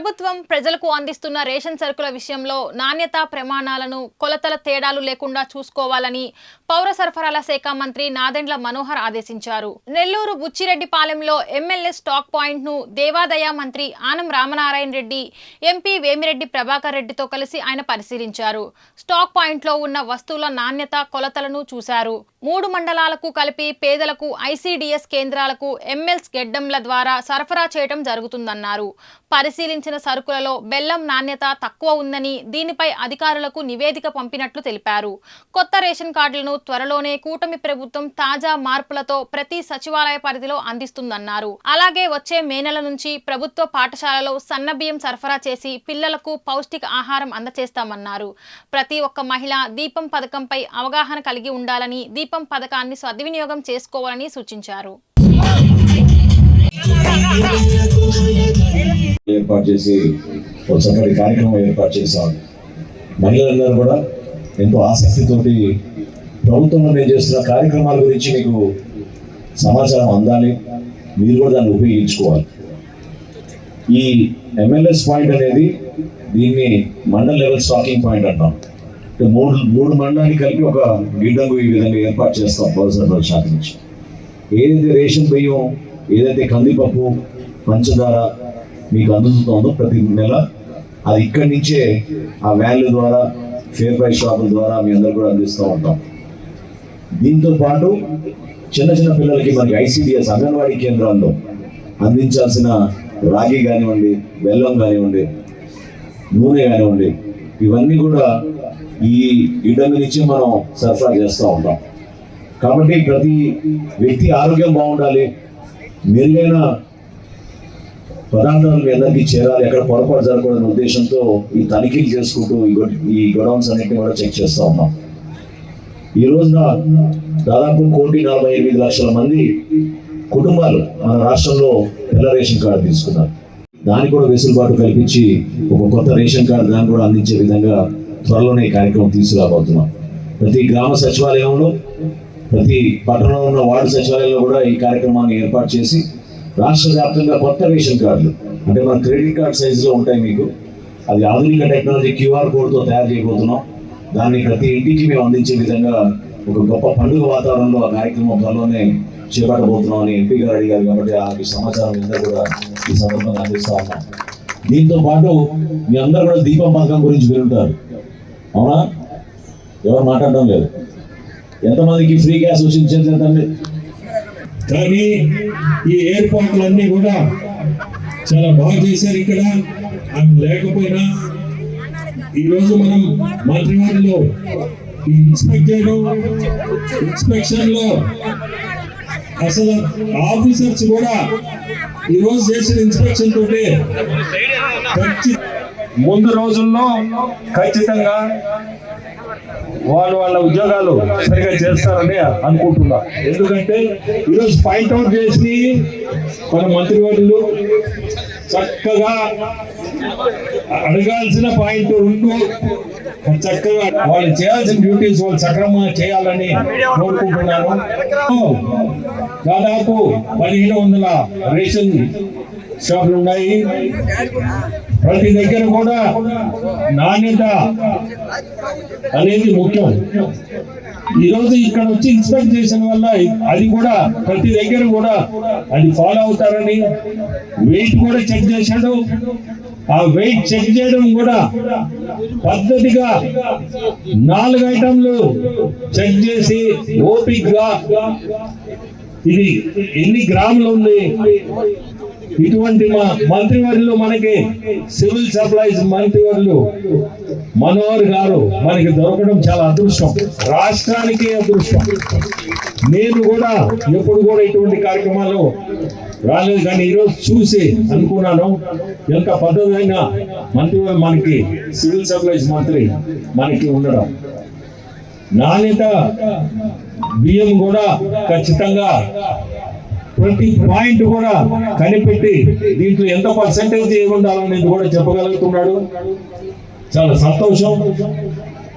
ప్రభుత్వం ప్రజలకు అందిస్తున్న రేషన్ సరుకుల విషయంలో నాణ్యత ప్రమాణాలను కొలతల తేడాలు లేకుండా చూసుకోవాలని పౌర సరఫరాల శాఖ మంత్రి నాదెండ్ల మనోహర్ ఆదేశించారు. నెల్లూరు బుచ్చిరెడ్డిపాలెంలో ఎమ్మెల్యే స్టాక్ పాయింట్ను దేవాదాయ మంత్రి ఆనం రామనారాయణ రెడ్డి ఎంపీ వేమిరెడ్డి ప్రభాకర్ రెడ్డితో కలిసి ఆయన పరిశీలించారు. స్టాక్ పాయింట్లో ఉన్న వస్తువుల నాణ్యత కొలతలను చూశారు. మూడు మండలాలకు కలిపి పేదలకు ఐసీడీఎస్ కేంద్రాలకు ఎంఎల్స్ గెడ్డంల ద్వారా సరఫరా చేయడం జరుగుతుందన్నారు. పరిశీలించిన సరుకులలో బెల్లం నాణ్యత తక్కువ ఉందని దీనిపై అధికారులకు నివేదిక పంపినట్లు తెలిపారు. కొత్త రేషన్ కార్డులను త్వరలోనే కూటమి ప్రభుత్వం తాజా మార్పులతో ప్రతి సచివాలయ పరిధిలో అందిస్తుందన్నారు. అలాగే వచ్చే మే నెల నుంచి ప్రభుత్వ పాఠశాలలో సన్నబియ్యం సరఫరా చేసి పిల్లలకు పౌష్టిక ఆహారం అందచేస్తామన్నారు. ప్రతి ఒక్క మహిళ దీపం పథకంపై అవగాహన కలిగి ఉండాలని దీప పథకాన్ని సద్వినియోగం చేసుకోవాలని సూచించారు. ఏర్పాటు చేసి ఒక చక్కటి కార్యక్రమం ఏర్పాటు చేశాం మహిళలందరూ కూడా ఎంతో ఆసక్తితోటి ప్రభుత్వంలో మేము చేస్తున్న కార్యక్రమాల గురించి మీకు సమాచారం అందాలి. మీరు కూడా దాన్ని ఉపయోగించుకోవాలి. ఈ ఎంఎల్ఎస్ పాయింట్ అనేది దీన్ని మండల్ లెవెల్ స్టాకింగ్ పాయింట్ అంటాం. మూడు మూడు మండలాన్ని కలిపి ఒక గిడ్డంగు ఈ విధంగా ఏర్పాటు చేస్తాం పౌర సరఫరా శాఖ నుంచి. ఏదైతే రేషన్ బియ్యం ఏదైతే కందిపప్పు పంచదార మీకు అందుతుందో ప్రతి నెల అది ఇక్కడి నుంచే ఆ వ్యాన్ల ద్వారా ఫేర్ ప్రైస్ షాపుల ద్వారా మీ అందరు కూడా అందిస్తూ ఉంటాం. దీంతో పాటు చిన్న చిన్న పిల్లలకి మనకి ఐసిడిఎస్ అంగన్వాడీ కేంద్రాల్లో అందించాల్సిన రాగి కానివ్వండి బెల్లం కానివ్వండి నూనె కానివ్వండి ఇవన్నీ కూడా ఈ ఇడ్డంగి నుంచి మనం సరఫరా చేస్తూ ఉంటాం. కాబట్టి ప్రతి వ్యక్తి ఆరోగ్యం బాగుండాలి. మెరుగైన పదార్థాలు మీ అందరికీ చేరాలి. ఎక్కడ పొరపాటు జరగకూడదనే ఉద్దేశంతో ఈ తనిఖీలు చేసుకుంటూ ఈ ఈ గొడౌన్స్ అన్నింటినీ కూడా చెక్ చేస్తూ ఉన్నాం. ఈ రోజున దాదాపు కోటి నలభై ఎనిమిది లక్షల మంది కుటుంబాలు మన రాష్ట్రంలో తెల్ల రేషన్ కార్డు తీసుకున్నారు. దానికి కూడా వెసులుబాటు కల్పించి ఒక కొత్త రేషన్ కార్డు దాన్ని కూడా అందించే విధంగా త్వరలోనే ఈ కార్యక్రమం తీసుకురాబోతున్నాం. ప్రతి గ్రామ సచివాలయంలో ప్రతి పట్టణంలో ఉన్న వార్డు సచివాలయంలో కూడా ఈ కార్యక్రమాన్ని ఏర్పాటు చేసి రాష్ట్ర వ్యాప్తంగా కొత్త రేషన్ కార్డులు అంటే మన క్రెడిట్ కార్డ్ సైజులో ఉంటాయి మీకు. అది ఆధునిక టెక్నాలజీ క్యూఆర్ కోడ్తో తయారు చేయబోతున్నాం. దాన్ని ప్రతి ఇంటికి మేము అందించే విధంగా ఒక గొప్ప పండుగ వాతావరణంలో ఆ కార్యక్రమం త్వరలోనే చేపట్టబోతున్నాం అని ఎంపీ గారు అడిగారు కాబట్టి ఆ సమాచారం అందరూ కూడా ఈ సందర్భంగా అందిస్తా ఉన్నాం. దీంతో పాటు మీ అందరూ కూడా దీపం పథకం గురించి వింటారు అవునా? ఎవరు మాట్లాడడం లేదు. ఎంతమందికి ఫ్రీ గ్యాస్ వచ్చింది కానీ ఈ ఏర్పాట్లన్నీ కూడా చాలా బాగా చేశారు ఇక్కడ. అది లేకపోయినా ఈరోజు మనం మంత్రివారిలో ఈ ఇన్స్పెక్ట్ చేయడం ఇన్స్పెక్షన్లో అసలు ఆఫీసర్స్ కూడా ఈరోజు చేసిన ఇన్స్పెక్షన్ తోటి ముందు రోజుల్లో ఖచ్చితంగా వాళ్ళు వాళ్ళ ఉద్యోగాలు సరిగా చేస్తారని అనుకుంటున్నా. ఎందుకంటే ఈరోజు పాయింట్ అవుట్ చేసి మన మంత్రివర్యులు చక్కగా అడగాల్సిన పాయింట్ రెండు చక్కగా వాళ్ళు చేయాల్సిన డ్యూటీస్ వాళ్ళు సక్రమంగా చేయాలని కోరుకుంటున్నాను. దాదాపు పదిహేను వందల రేషన్ షాపులు ఉన్నాయి. ప్రతి దగ్గర కూడా నాణ్యత అనేది ముఖ్యం. ఈరోజు ఇక్కడ వచ్చి ఇన్స్పెక్ట్ చేసిన వల్ల అది కూడా ప్రతి దగ్గర కూడా అది ఫాలో అవుతారని వెయిట్ కూడా చెక్ చేశాడు. ఆ వెయిట్ చెక్ చేయడం కూడా పద్ధతిగా నాలుగు ఐటమ్లు చెక్ చేసి ఓపిక్గా ఇది ఎన్ని గ్రాములు ఉంది? ఇటువంటి మా మంత్రివర్యులు మనకి సివిల్ సప్లైస్ మంత్రివర్యులు మనోహర్ గారు మనకి దొరకడం చాలా అదృష్టం. రాష్ట్రానికి అదృష్టం. నేను కూడా ఎప్పుడు కూడా ఇటువంటి కార్యక్రమాలు రాలేదు కానీ ఈరోజు చూసి అనుకున్నాను ఎంత పద్ధతైన మంత్రి మనకి సివిల్ సప్లైస్ మంత్రి మనకి ఉండడం. నాణ్యత బియ్యం కూడా ఖచ్చితంగా ప్రతి పాయింట్ కూడా కనిపెట్టి దీంట్లో ఎంత పర్సంటేజ్ ఉండాలనేది కూడా చెప్పగలుగుతున్నాడు. చాలా సంతోషం.